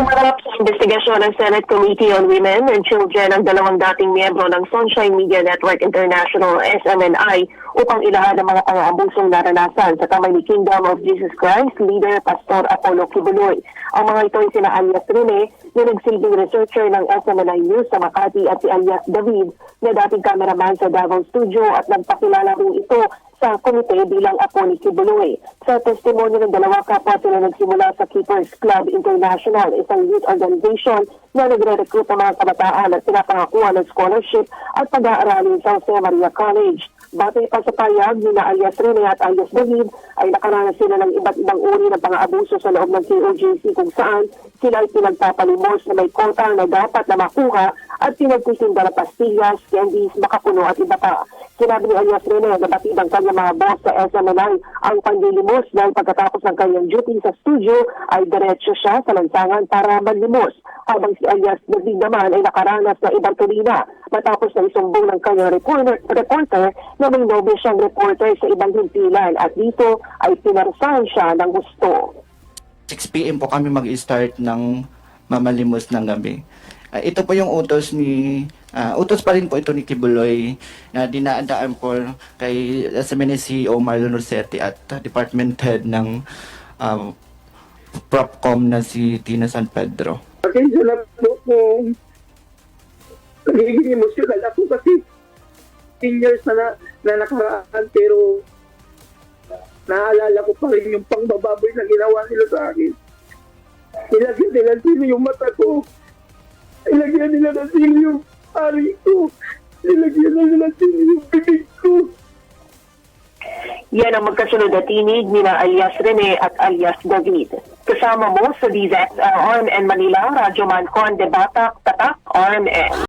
Humarap sa investigasyon ng Senate Committee on Women and Children ang dalawang dating miyembro ng Sunshine Media Network International SMNI upang ilahan ang mga pang-aabusong naranasan sa kamay ni Kingdom of Jesus Christ leader Pastor Apollo Kibuloy. Ang mga ito ay sina alias Rene na nagsilbing researcher ng SMNI News sa Makati at si alias David na dating cameraman sa Davao Studio at nagpakilala rin ito sa komite bilang apo ni Kibuloy. Sa testimonya ng dalawa kapwa sila nagsimula sa Keepers Club International, isang youth organization na nagre-recruit ng mga kabataan at pinapangakuha ng scholarship at pag-aaralin sa Jose Maria College. Batay pa sa payag ni na alias Rene at alias David ay nakaranas sila ng iba't ibang uri ng pang-abuso sa loob ng KOJC kung saan sila ay pinagpapalimos na may kota na dapat na makuha at pinagtitinda ng pastillas, candies, makapuno at iba pa. Sinabi ni alias Rene na batid ang kanyang mga boss sa SMNI ang panlilimos dahil pagkatapos ng kanyang duty sa studio ay diretso siya sa lansangan para manlimos habang si alias David naman ay nakaranas na ibang tulina matapos na isumbong ng kanyang reporter, reporter na may nobel siyang reporter sa ibang himpilan at dito ay pinarusahan siya ng gusto. 6 p.m. po kami mag-start ng mamalimos ng gabi. Ah, ito po yung utos ni ah, utos pa rin po ito ni Kibuloy na dinaandaan po kay sa CEO Marlon Rossetti at ah, department head ng ah, Propcom na si Tina San Pedro. Pasensya na po kung nagiging emosyonal ako kasi 10 years na, na, na nakaraan pero naalala ko pa rin yung pangbababoy na ginawa nila sa akin. Ilagyan nila sino yung mata ko. Ilagyan nila ng sino yung ari ko. Ilagyan nila ng sino yung bibig ko. Yan ang magkasunod na tinig ni na alias Rene at alias David. Kasama mo sa DZXL RMN Manila, Radyo Mancon, Debata, Tatak, RMN.